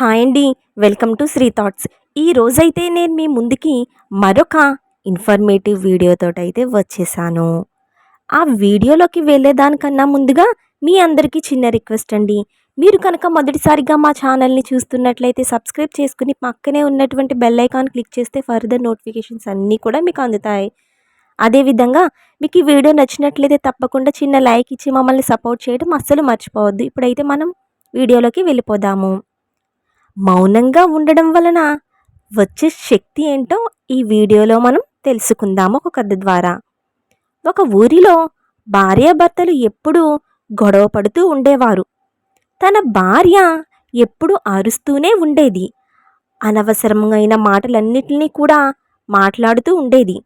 Hi అండి welcome to Shri thoughts. ఈ రోజైతే నేను మీ ముందుకి మరొక ఇన్ఫర్మేటివ్ వీడియోతో అయితే వచ్చేసాను. ఆ వీడియోలోకి వెళ్ళేదానికన్నా ముందుగా మీ అందరికీ చిన్న రిక్వెస్ట్ అండి. మీరు కనుక మొదటిసారిగా మా ఛానల్ని చూస్తున్నట్లయితే సబ్స్క్రైబ్ చేసుకుని పక్కనే ఉన్నటువంటి బెల్ ఐకాన్ క్లిక్ చేస్తే ఫర్దర్ నోటిఫికేషన్స్ అన్నీ కూడా మీకు అందుతాయి. అదేవిధంగా మీకు ఈ వీడియో నచ్చినట్లయితే తప్పకుండా చిన్న లైక్ ఇచ్చి మమ్మల్ని సపోర్ట్ చేయడం అస్సలు మర్చిపోవద్దు. ఇప్పుడైతే మనం వీడియోలోకి వెళ్ళిపోదాము. మౌనంగా ఉండడం వలన వచ్చే శక్తి ఏంటో ఈ వీడియోలో మనం తెలుసుకుందాము ఒక కథ ద్వారా. ఒక ఊరిలో భార్యాభర్తలు ఎప్పుడూ గొడవ పడుతూ ఉండేవారు. తన భార్య ఎప్పుడు అరుస్తూనే ఉండేది. అనవసరమైన మాటలన్నిటినీ కూడా మాట్లాడుతూ ఉండేది.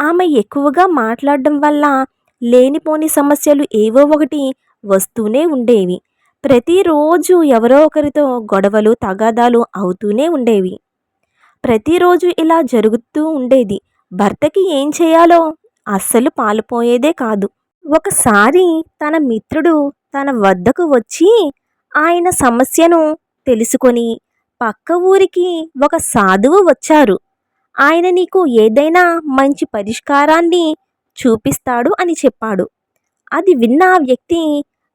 ఆమె ఎక్కువగా మాట్లాడడం వల్ల లేనిపోని సమస్యలు ఏవో ఒకటి వస్తూనే ఉండేవి. ప్రతిరోజు ఎవరో ఒకరితో గొడవలు తగాదాలు అవుతూనే ఉండేవి. ప్రతిరోజు ఇలా జరుగుతూ ఉండేది. భర్తకి ఏం చేయాలో అస్సలు పాలుపోయేదే కాదు. ఒకసారి తన మిత్రుడు తన వద్దకు వచ్చి ఆయన సమస్యను తెలుసుకొని పక్క ఊరికి ఒక సాధువు వచ్చారు. ఆయన నీకు ఏదైనా మంచి పరిష్కారాన్ని చూపిస్తాడు అని చెప్పాడు. అది విన్న ఆ వ్యక్తి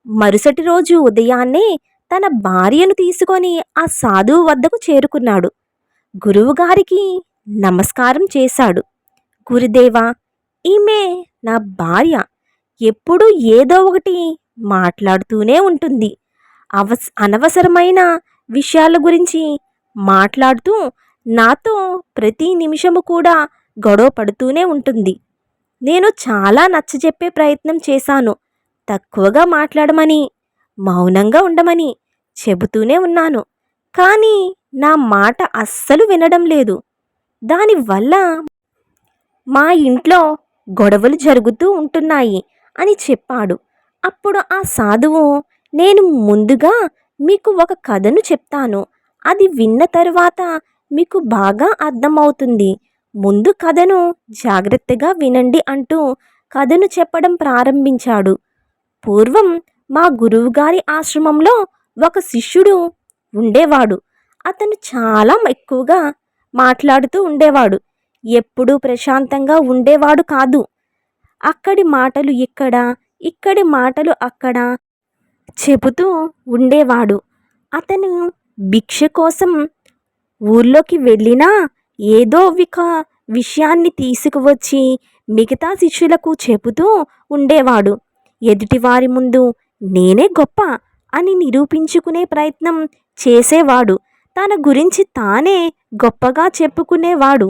మరుసటి రోజు ఉదయాన్నే తన భార్యను తీసుకొని ఆ సాధువు వద్దకు చేరుకున్నాడు. గురువుగారికి నమస్కారం చేశాడు. గురుదేవా ఈమె నా భార్య. ఎప్పుడూ ఏదో ఒకటి మాట్లాడుతూనే ఉంటుంది. అవస్ అనవసరమైన విషయాల గురించి మాట్లాడుతూ నాతో ప్రతి నిమిషము కూడా గొడవ పడుతూనే ఉంటుంది. నేను చాలా నచ్చజెప్పే ప్రయత్నం చేశాను. తక్కువగా మాట్లాడమని మౌనంగా ఉండమని చెబుతూనే ఉన్నాను. కానీ నా మాట అస్సలు వినడం లేదు. దానివల్ల మా ఇంట్లో గొడవలు జరుగుతూ ఉంటున్నాయి అని చెప్పాడు. అప్పుడు ఆ సాధువు నేను ముందుగా మీకు ఒక కథను చెప్తాను. అది విన్న తరువాత మీకు బాగా అర్థమవుతుంది. ముందు కథను జాగ్రత్తగా వినండి అంటూ కథను చెప్పడం ప్రారంభించాడు. పూర్వం మా గురువుగారి ఆశ్రమంలో ఒక శిష్యుడు ఉండేవాడు. అతను చాలా ఎక్కువగా మాట్లాడుతూ ఉండేవాడు. ఎప్పుడూ ప్రశాంతంగా ఉండేవాడు కాదు. అక్కడి మాటలు ఇక్కడ ఇక్కడి మాటలు అక్కడ చెబుతూ ఉండేవాడు. అతను భిక్ష కోసం ఊర్లోకి వెళ్ళినా ఏదో ఒక విషయాన్ని తీసుకువచ్చి మిగతా శిష్యులకు చెబుతూ ఉండేవాడు. ఎదుటివారి ముందు నేనే గొప్ప అని నిరూపించుకునే ప్రయత్నం చేసేవాడు. తన గురించి తానే గొప్పగా చెప్పుకునేవాడు.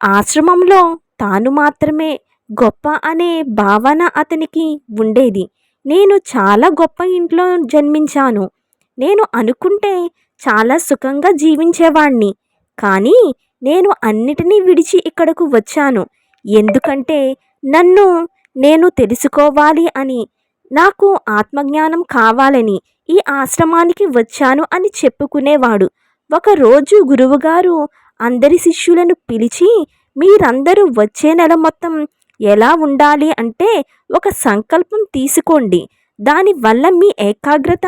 ఆశ్రమంలో తాను మాత్రమే గొప్ప అనే భావన అతనికి ఉండేది. నేను చాలా గొప్ప ఇంట్లో జన్మించాను. నేను అనుకుంటే చాలా సుఖంగా జీవించేవాణ్ణి. కానీ నేను అన్నిటినీ విడిచి ఇక్కడకు వచ్చాను. ఎందుకంటే నన్ను నేను తెలుసుకోవాలి అని. నాకు ఆత్మజ్ఞానం కావాలని ఈ ఆశ్రమానికి వచ్చాను అని చెప్పుకునేవాడు. ఒకరోజు గురువుగారు అందరి శిష్యులను పిలిచి మీరందరూ వచ్చే నెల మొత్తం ఎలా ఉండాలి అంటే ఒక సంకల్పం తీసుకోండి. దానివల్ల మీ ఏకాగ్రత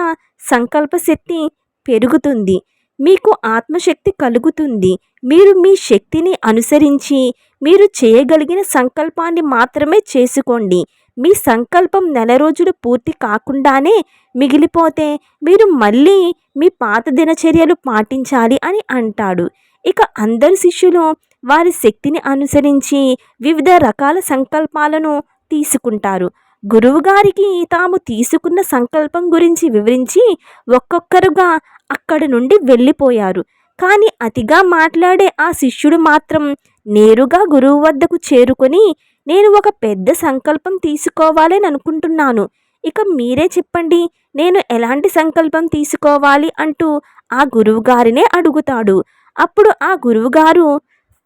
సంకల్ప శక్తి పెరుగుతుంది. మీకు ఆత్మశక్తి కలుగుతుంది. మీరు మీ శక్తిని అనుసరించి మీరు చేయగలిగిన సంకల్పాన్ని మాత్రమే చేసుకోండి. మీ సంకల్పం నెల రోజులు పూర్తి కాకుండానే మిగిలిపోతే మీరు మళ్ళీ మీ పాత దినచర్యలు పాటించాలి అని అంటాడు. ఇక అందరు శిష్యులు వారి శక్తిని అనుసరించి వివిధ రకాల సంకల్పాలను తీసుకుంటారు. గురువుగారికి తాము తీసుకున్న సంకల్పం గురించి వివరించి ఒక్కొక్కరుగా అక్కడి నుండి వెళ్ళిపోయారు. కానీ అతిగా మాట్లాడే ఆ శిష్యుడు మాత్రం నేరుగా గురువు వద్దకు చేరుకొని నేను ఒక పెద్ద సంకల్పం తీసుకోవాలని అనుకుంటున్నాను. ఇక మీరే చెప్పండి నేను ఎలాంటి సంకల్పం తీసుకోవాలి అంటూ ఆ గురువుగారినే అడుగుతాడు. అప్పుడు ఆ గురువుగారు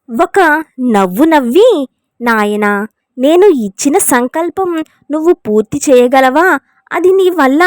ఒక నవ్వు నవ్వి నాయనా నేను ఇచ్చిన సంకల్పం నువ్వు పూర్తి చేయగలవా? అది నీ వల్ల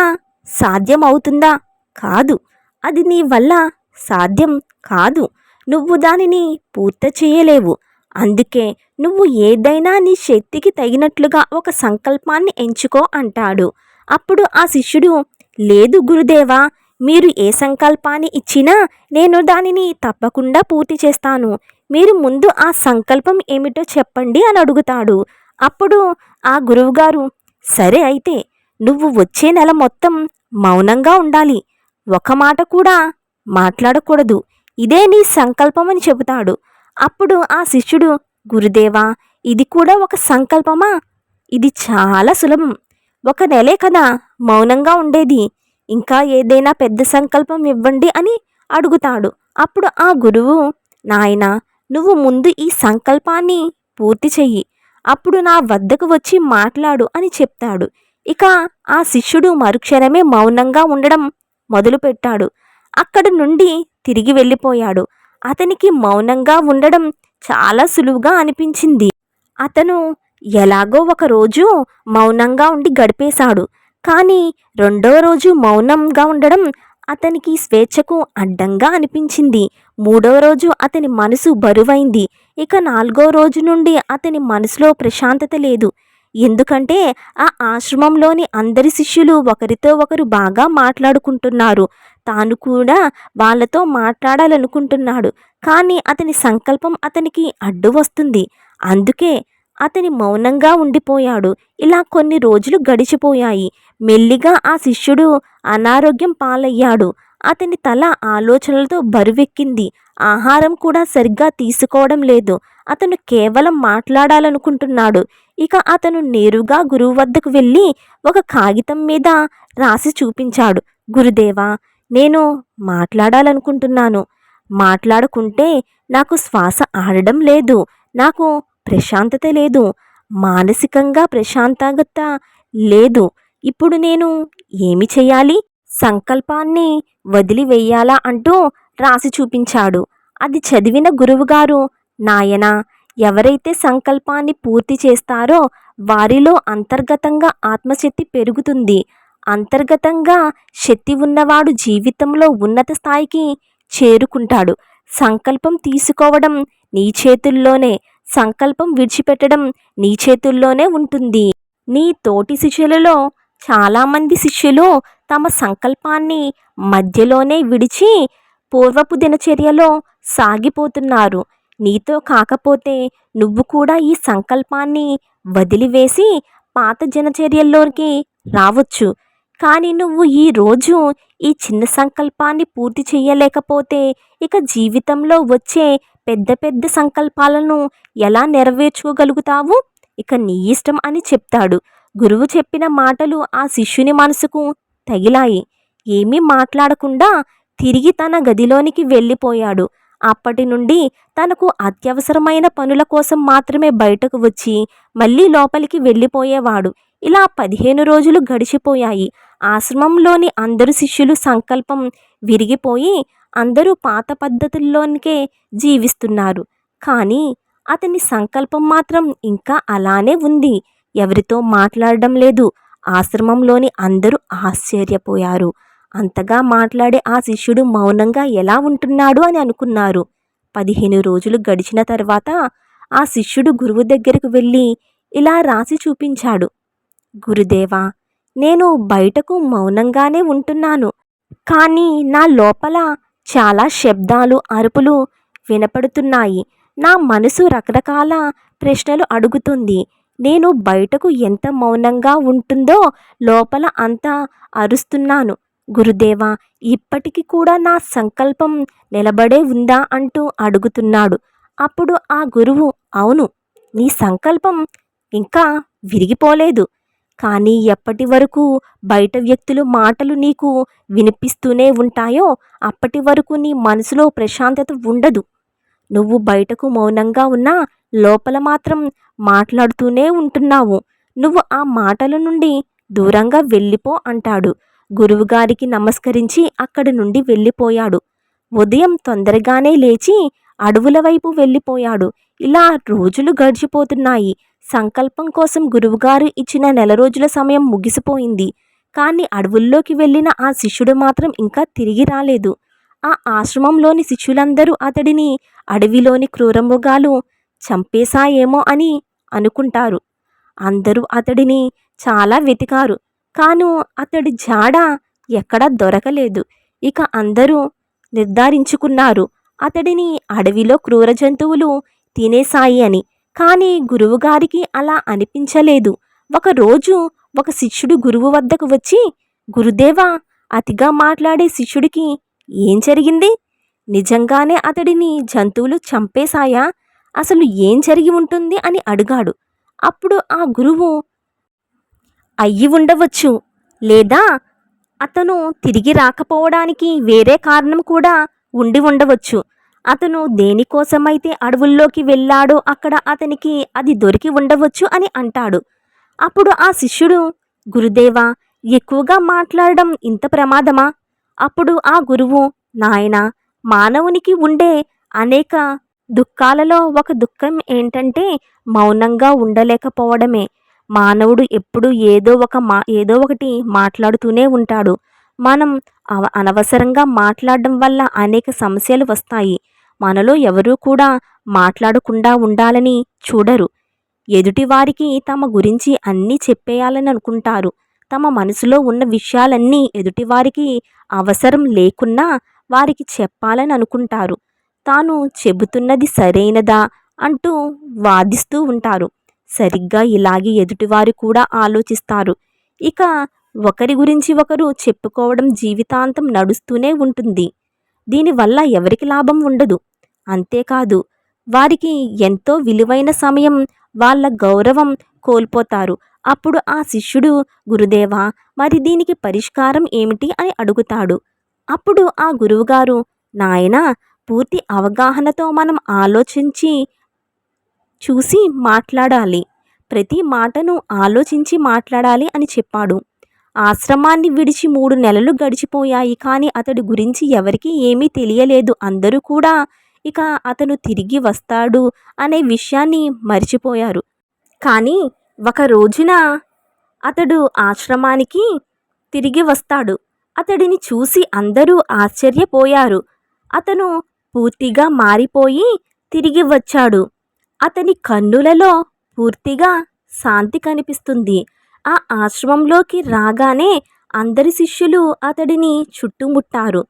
సాధ్యమవుతుందా? కాదు అది నీ వల్ల సాధ్యం కాదు. నువ్వు దానిని పూర్తి చేయలేవు. అందుకే నువ్వు ఏదైనా నీ శక్తికి తగినట్లుగా ఒక సంకల్పాన్ని ఎంచుకో అంటాడు. అప్పుడు ఆ శిష్యుడు లేదు గురుదేవా మీరు ఏ సంకల్పాన్ని ఇచ్చినా నేను దానిని తప్పకుండా పూర్తి చేస్తాను. మీరు ముందు ఆ సంకల్పం ఏమిటో చెప్పండి అని అడుగుతాడు. అప్పుడు ఆ గురువుగారు సరే అయితే నువ్వు వచ్చే నెల మొత్తం మౌనంగా ఉండాలి. ఒక మాట కూడా మాట్లాడకూడదు. ఇదే నీ సంకల్పం అని చెబుతాడు. అప్పుడు ఆ శిష్యుడు గురుదేవా ఇది కూడా ఒక సంకల్పమా? ఇది చాలా సులభం. ఒక నెలే కదా మౌనంగా ఉండేది. ఇంకా ఏదైనా పెద్ద సంకల్పం ఇవ్వండి అని అడుగుతాడు. అప్పుడు ఆ గురువు నాయనా నువ్వు ముందు ఈ సంకల్పాన్ని పూర్తి చెయ్యి. అప్పుడు నా వద్దకు వచ్చి మాట్లాడు అని చెప్తాడు. ఇక ఆ శిష్యుడు మరుక్షణమే మౌనంగా ఉండడం మొదలుపెట్టాడు. అక్కడ నుండి తిరిగి వెళ్ళిపోయాడు. అతనికి మౌనంగా ఉండడం చాలా సులువుగా అనిపించింది. అతను ఎలాగో ఒక రోజు మౌనంగా ఉండి గడిపేశాడు. కానీ రెండో రోజు మౌనంగా ఉండడం అతనికి స్వేచ్ఛకు అడ్డంగా అనిపించింది. మూడో రోజు అతని మనసు బరువైంది. ఇక నాలుగో రోజు నుండి అతని మనసులో ప్రశాంతత లేదు. ఎందుకంటే ఆ ఆశ్రమంలోని అందరి శిష్యులు ఒకరితో ఒకరు బాగా మాట్లాడుకుంటున్నారు. తాను కూడా వాళ్ళతో మాట్లాడాలనుకుంటున్నాడు. కానీ అతని సంకల్పం అతనికి అడ్డు వస్తుంది. అందుకే అతని మౌనంగా ఉండిపోయాడు. ఇలా కొన్ని రోజులు గడిచిపోయాయి. మెల్లిగా ఆ శిష్యుడు అనారోగ్యం పాలయ్యాడు. అతని తల ఆలోచనలతో బరువెక్కింది. ఆహారం కూడా సరిగ్గా తీసుకోవడం లేదు. అతను కేవలం మాట్లాడాలనుకుంటున్నాడు. ఇక అతను నేరుగా గురువు వద్దకు వెళ్ళి ఒక కాగితం మీద రాసి చూపించాడు. గురుదేవా నేను మాట్లాడాలనుకుంటున్నాను. మాట్లాడుకుంటే నాకు శ్వాస ఆడడం లేదు. నాకు ప్రశాంతత లేదు. మానసికంగా ప్రశాంతత లేదు. ఇప్పుడు నేను ఏమి చేయాలి? సంకల్పాన్ని వదిలివేయాలా? అంటూ రాసి చూపించాడు. అది చదివిన గురువుగారు నాయనా ఎవరైతే సంకల్పాన్ని పూర్తి చేస్తారో వారిలో అంతర్గతంగా ఆత్మశక్తి పెరుగుతుంది. అంతర్గతంగా శక్తి ఉన్నవాడు జీవితంలో ఉన్నత స్థాయికి చేరుకుంటాడు. సంకల్పం తీసుకోవడం నీ చేతుల్లోనే సంకల్పం విడిచిపెట్టడం నీ చేతుల్లోనే ఉంటుంది. నీ తోటి శిష్యులలో చాలామంది శిష్యులు తమ సంకల్పాన్ని మధ్యలోనే విడిచి పూర్వపు దినచర్యలో సాగిపోతున్నారు. నీతో కాకపోతే నువ్వు కూడా ఈ సంకల్పాన్ని వదిలివేసి పాత దినచర్యల్లోకి రావచ్చు. కానీ నువ్వు ఈ రోజు ఈ చిన్న సంకల్పాన్ని పూర్తి చేయలేకపోతే ఇక జీవితంలో వచ్చే పెద్ద పెద్ద సంకల్పాలను ఎలా నెరవేర్చుకోగలుగుతావు? ఇక నీ ఇష్టం అని చెప్తాడు. గురువు చెప్పిన మాటలు ఆ శిష్యుని మనసుకు తగిలాయి. ఏమీ మాట్లాడకుండా తిరిగి తన గదిలోనికి వెళ్ళిపోయాడు. అప్పటి నుండి తనకు అత్యవసరమైన పనుల కోసం మాత్రమే బయటకు వచ్చి మళ్ళీ లోపలికి వెళ్ళిపోయేవాడు. ఇలా పదిహేను రోజులు గడిచిపోయాయి. ఆశ్రమంలోని అందరు శిష్యులు సంకల్పం విరిగిపోయి అందరూ పాత పద్ధతుల్లోనికే జీవిస్తున్నారు. కానీ అతని సంకల్పం మాత్రం ఇంకా అలానే ఉంది. ఎవరితో మాట్లాడడం లేదు. ఆశ్రమంలోని అందరూ ఆశ్చర్యపోయారు. అంతగా మాట్లాడే ఆ శిష్యుడు మౌనంగా ఎలా ఉంటున్నాడు అని అనుకున్నారు. పదిహేను రోజులు గడిచిన తర్వాత ఆ శిష్యుడు గురువు దగ్గరకు వెళ్ళి ఇలా రాసి చూపించాడు. గురుదేవా నేను బయటకు మౌనంగానే ఉంటున్నాను కానీ నా లోపల చాలా శబ్దాలు అరుపులు వినపడుతున్నాయి. నా మనసు రకరకాల ప్రశ్నలు అడుగుతుంది. నేను బయటకు ఎంత మౌనంగా ఉంటుందో లోపల అంత అరుస్తున్నాను. గురుదేవా ఇప్పటికి కూడా నా సంకల్పం నిలబడే ఉందా అంటూ అడుగుతున్నాడు. అప్పుడు ఆ గురువు అవును నీ సంకల్పం ఇంకా విరిగిపోలేదు. కానీ ఎప్పటి వరకు బయట వ్యక్తులు మాటలు నీకు వినిపిస్తూనే ఉంటాయో అప్పటి వరకు నీ మనసులో ప్రశాంతత ఉండదు. నువ్వు బయటకు మౌనంగా ఉన్నా లోపల మాత్రం మాట్లాడుతూనే ఉంటున్నావు. నువ్వు ఆ మాటల నుండి దూరంగా వెళ్ళిపో అంటాడు. గురువుగారికి నమస్కరించి అక్కడి నుండి వెళ్ళిపోయాడు. ఉదయం తొందరగానే లేచి అడవుల వైపు వెళ్ళిపోయాడు. ఇలా రోజులు గడిచిపోతున్నాయి. సంకల్పం కోసం గురువుగారు ఇచ్చిన నెల రోజుల సమయం ముగిసిపోయింది. కానీ అడవుల్లోకి వెళ్ళిన ఆ శిష్యుడు మాత్రం ఇంకా తిరిగి రాలేదు. ఆ ఆశ్రమంలోని శిష్యులందరూ అతడిని అడవిలోని క్రూరమృగాలు చంపేశాయేమో అని అనుకుంటారు. అందరూ అతడిని చాలా వెతికారు. కాను అతడి జాడ ఎక్కడా దొరకలేదు. ఇక అందరూ నిర్ధారించుకున్నారు. అతడిని అడవిలో క్రూర జంతువులు తినేశాయి అని. కానీ గురువుగారికి అలా అనిపించలేదు. ఒకరోజు ఒక శిష్యుడు గురువు వద్దకు వచ్చి గురుదేవా అతిగా మాట్లాడే శిష్యుడికి ఏం జరిగింది? నిజంగానే అతడిని జంతువులు చంపేశాయా? అసలు ఏం జరిగి ఉంటుంది? అని అడిగాడు. అప్పుడు ఆ గురువు అయ్యి ఉండవచ్చు. లేదా అతను తిరిగి రాకపోవడానికి వేరే కారణం కూడా ఉండి ఉండవచ్చు. అతను దేనికోసమైతే అడవుల్లోకి వెళ్ళాడో అక్కడ అతనికి అది దొరికి ఉండవచ్చు అని అంటాడు. అప్పుడు ఆ శిష్యుడు గురుదేవా ఎక్కువగా మాట్లాడడం ఇంత ప్రమాదమా? అప్పుడు ఆ గురువు నాయనా మానవునికి ఉండే అనేక దుఃఖాలలో ఒక దుఃఖం ఏంటంటే మౌనంగా ఉండలేకపోవడమే. మానవుడు ఎప్పుడు ఏదో ఒక మా ఏదో ఒకటి మాట్లాడుతూనే ఉంటాడు. మనం అవ- అనవసరంగా మాట్లాడడం వల్ల అనేక సమస్యలు వస్తాయి. మనలో ఎవరూ కూడా మాట్లాడకుండా ఉండాలని చూడరు. ఎదుటివారికి తమ గురించి అన్నీ చెప్పేయాలని అనుకుంటారు. తమ మనసులో ఉన్న విషయాలన్నీ ఎదుటివారికి అవసరం లేకున్నా వారికి చెప్పాలని అనుకుంటారు. తాను చెబుతున్నది సరైనదా అంటూ వాదిస్తూ ఉంటారు. సరిగ్గా ఇలాగే ఎదుటివారు కూడా ఆలోచిస్తారు. ఇక ఒకరి గురించి ఒకరు చెప్పుకోవడం జీవితాంతం నడుస్తూనే ఉంటుంది. దీనివల్ల ఎవరికి లాభం ఉండదు. అంతేకాదు వారికి ఎంతో విలువైన సమయం వాళ్ళ గౌరవం కోల్పోతారు. అప్పుడు ఆ శిష్యుడు గురుదేవా మరి దీనికి పరిష్కారం ఏమిటి? అని అడుగుతాడు. అప్పుడు ఆ గురువుగారు నాయనా పూర్తి అవగాహనతో మనం ఆలోచించి చూసి మాట్లాడాలి. ప్రతి మాటను ఆలోచించి మాట్లాడాలి అని చెప్పాడు. ఆశ్రమాన్ని విడిచి మూడు నెలలు గడిచిపోయాయి కానీ అతడి గురించి ఎవరికీ ఏమీ తెలియలేదు. అందరూ కూడా ఇక అతను తిరిగి వస్తాడు అనే విషయాన్ని మర్చిపోయారు. కానీ ఒక రోజున అతడు ఆశ్రమానికి తిరిగి వస్తాడు. అతడిని చూసి అందరూ ఆశ్చర్యపోయారు. అతను పూర్తిగా మారిపోయి తిరిగి వచ్చాడు. అతని కన్నులలో పూర్తిగా శాంతి కనిపిస్తుంది. ఆ ఆశ్రమంలోకి రాగానే అందరి శిష్యులు అతడిని చుట్టుముట్టారు.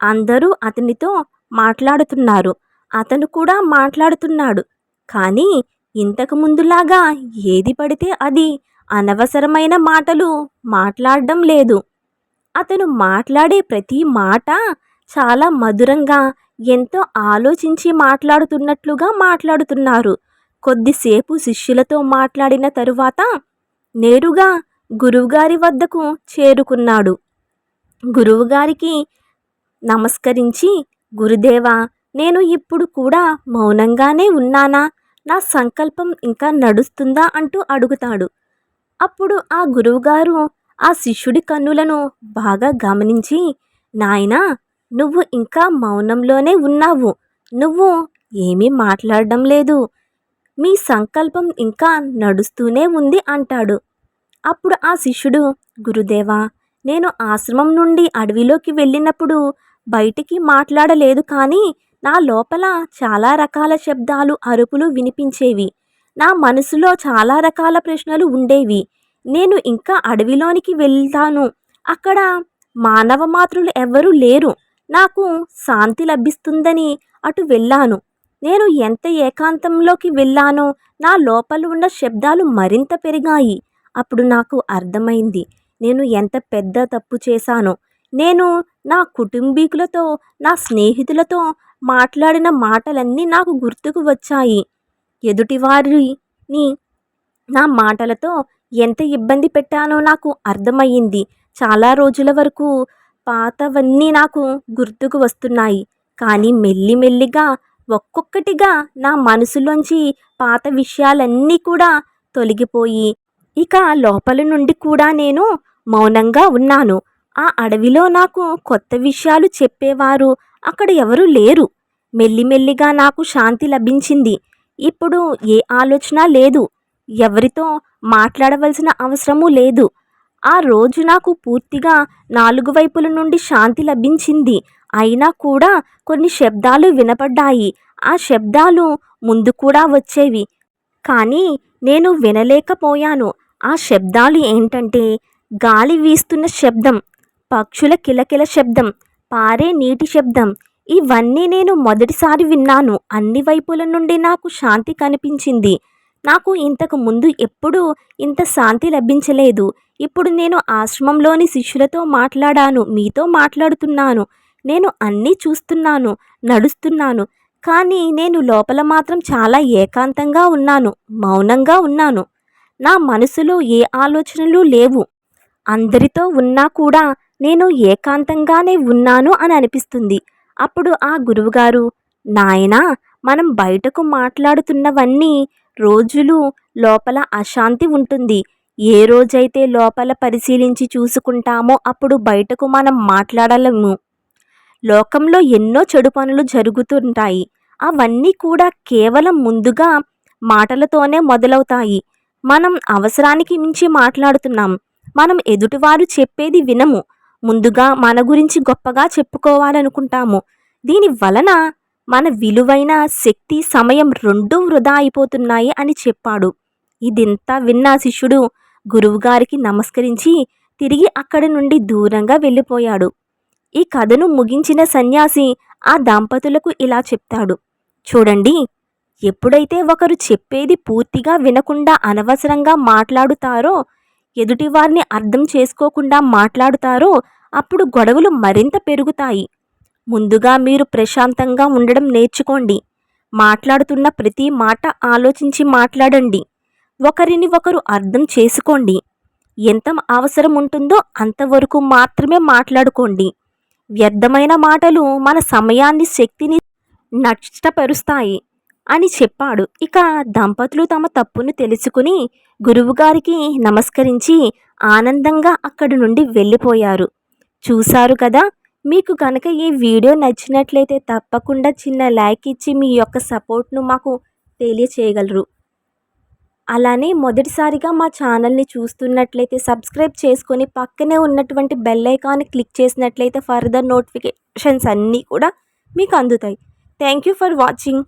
అందరూ అతనితో మాట్లాడుతున్నారు. అతను కూడా మాట్లాడుతున్నాడు. కానీ ఇంతకు ముందులాగా ఏది పడితే అది అనవసరమైన మాటలు మాట్లాడడం లేదు. అతను మాట్లాడే ప్రతి మాట చాలా మధురంగా ఎంతో ఆలోచించి మాట్లాడుతున్నట్లుగా మాట్లాడుతున్నారు. కొద్దిసేపు శిష్యులతో మాట్లాడిన తరువాత నేరుగా గురువుగారి వద్దకు చేరుకున్నాడు. గురువుగారికి నమస్కరించి గురుదేవా నేను ఇప్పుడు కూడా మౌనంగానే ఉన్నానా? నా సంకల్పం ఇంకా నడుస్తుందా? అంటూ అడుగుతాడు. అప్పుడు ఆ గురువుగారు ఆ శిష్యుడి కన్నులను బాగా గమనించి నాయనా నువ్వు ఇంకా మౌనంలోనే ఉన్నావు. నువ్వు ఏమీ మాట్లాడడం లేదు. మీ సంకల్పం ఇంకా నడుస్తూనే ఉంది అంటాడు. అప్పుడు ఆ శిష్యుడు గురుదేవా నేను ఆశ్రమం నుండి అడవిలోకి వెళ్ళినప్పుడు బయటికి మాట్లాడలేదు కానీ నా లోపల చాలా రకాల శబ్దాలు అరుపులు వినిపించేవి. నా మనసులో చాలా రకాల ప్రశ్నలు ఉండేవి. నేను ఇంకా అడవిలోనికి వెళ్తాను. అక్కడ మానవ మాతృలు ఎవ్వరూ లేరు. నాకు శాంతి లభిస్తుందని అటు వెళ్ళాను. నేను ఎంత ఏకాంతంలోకి వెళ్ళానో నా లోపల ఉన్న శబ్దాలు మరింత పెరిగాయి. అప్పుడు నాకు అర్థమైంది. నేను ఎంత పెద్ద తప్పు చేశానో. నేను నా కుటుంబీకులతో నా స్నేహితులతో మాట్లాడిన మాటలన్నీ నాకు గుర్తుకు వచ్చాయి. ఎదుటివారిని నా మాటలతో ఎంత ఇబ్బంది పెట్టానో నాకు అర్థమయ్యింది. చాలా రోజుల వరకు పాతవన్నీ నాకు గుర్తుకు వస్తున్నాయి. కానీ మెల్లిమెల్లిగా ఒక్కొక్కటిగా నా మనసులోంచి పాత విషయాలన్నీ కూడా తొలగిపోయి ఇక లోపల నుండి కూడా నేను మౌనంగా ఉన్నాను. ఆ అడవిలో నాకు కొత్త విషయాలు చెప్పేవారు అక్కడ ఎవరూ లేరు. మెల్లిమెల్లిగా నాకు శాంతి లభించింది. ఇప్పుడు ఏ ఆలోచన లేదు. ఎవరితో మాట్లాడవలసిన అవసరము లేదు. ఆ రోజు నాకు పూర్తిగా నాలుగు వైపుల నుండి శాంతి లభించింది. అయినా కూడా కొన్ని శబ్దాలు వినపడ్డాయి. ఆ శబ్దాలు ముందు కూడా వచ్చేవి. కానీ నేను వినలేకపోయాను. ఆ శబ్దాలు ఏంటంటే గాలి వీస్తున్న శబ్దం పక్షుల కిలకిల శబ్దం పారే నీటి శబ్దం. ఇవన్నీ నేను మొదటిసారి విన్నాను. అన్ని వైపుల నుండి నాకు శాంతి కనిపించింది. నాకు ఇంతకు ముందు ఎప్పుడూ ఇంత శాంతి లభించలేదు. ఇప్పుడు నేను ఆశ్రమంలోని శిష్యులతో మాట్లాడాను మీతో మాట్లాడుతున్నాను. నేను అన్నీ చూస్తున్నాను నడుస్తున్నాను. కానీ నేను లోపల మాత్రం చాలా ఏకాంతంగా ఉన్నాను మౌనంగా ఉన్నాను. నా మనసులో ఏ ఆలోచనలు లేవు. అందరితో ఉన్నా కూడా నేను ఏకాంతంగానే ఉన్నాను అని అనిపిస్తుంది. అప్పుడు ఆ గురువుగారు నాయనా మనం బయటకు మాట్లాడుతున్నవన్నీ రోజులు లోపల అశాంతి ఉంటుంది. ఏ రోజైతే లోపల పరిశీలించి చూసుకుంటామో అప్పుడు బయటకు మనం మాట్లాడలేము. లోకంలో ఎన్నో చెడు పనులు జరుగుతుంటాయి. అవన్నీ కూడా కేవలం ముందుగా మాటలతోనే మొదలవుతాయి. మనం అవసరానికి మించి మాట్లాడుతున్నాం. మనం ఎదుటివారు చెప్పేది వినము. ముందుగా మన గురించి గొప్పగా చెప్పుకోవాలనుకుంటాము. దీని వలన మన విలువైన శక్తి సమయం రెండూ వృధా అయిపోతున్నాయి అని చెప్పాడు. ఇదింతా విన్న శిష్యుడు గురువుగారికి నమస్కరించి తిరిగి అక్కడి నుండి దూరంగా వెళ్ళిపోయాడు. ఈ కథను ముగించిన సన్యాసి ఆ దంపతులకు ఇలా చెప్తాడు. చూడండి ఎప్పుడైతే ఒకరు చెప్పేది పూర్తిగా వినకుండా అనవసరంగా మాట్లాడుతారో ఎదుటివారిని అర్థం చేసుకోకుండా మాట్లాడుతారో అప్పుడు గొడవలు మరింత పెరుగుతాయి. ముందుగా మీరు ప్రశాంతంగా ఉండడం నేర్చుకోండి. మాట్లాడుతున్న ప్రతి మాట ఆలోచించి మాట్లాడండి. ఒకరిని ఒకరు అర్థం చేసుకోండి. ఎంత అవసరం ఉంటుందో అంతవరకు మాత్రమే మాట్లాడుకోండి. వ్యర్థమైన మాటలు మన సమయాన్ని శక్తిని నష్టపరుస్తాయి అని చెప్పాడు. ఇక దంపతులు తమ తప్పును తెలుసుకుని గురువుగారికి నమస్కరించి ఆనందంగా అక్కడి నుండి వెళ్ళిపోయారు. చూశారు కదా మీకు కనుక ఈ వీడియో నచ్చినట్లయితే తప్పకుండా చిన్న లైక్ ఇచ్చి మీ యొక్క సపోర్ట్ను మాకు తెలియచేయగలరు. అలానే మొదటిసారిగా మా ఛానల్ని చూస్తున్నట్లయితే సబ్స్క్రైబ్ చేసుకొని పక్కనే ఉన్నటువంటి బెల్ ఐకాన్ని క్లిక్ చేసినట్లయితే ఫర్దర్ నోటిఫికేషన్స్ అన్నీ కూడా మీకు అందుతాయి. Thank you for watching.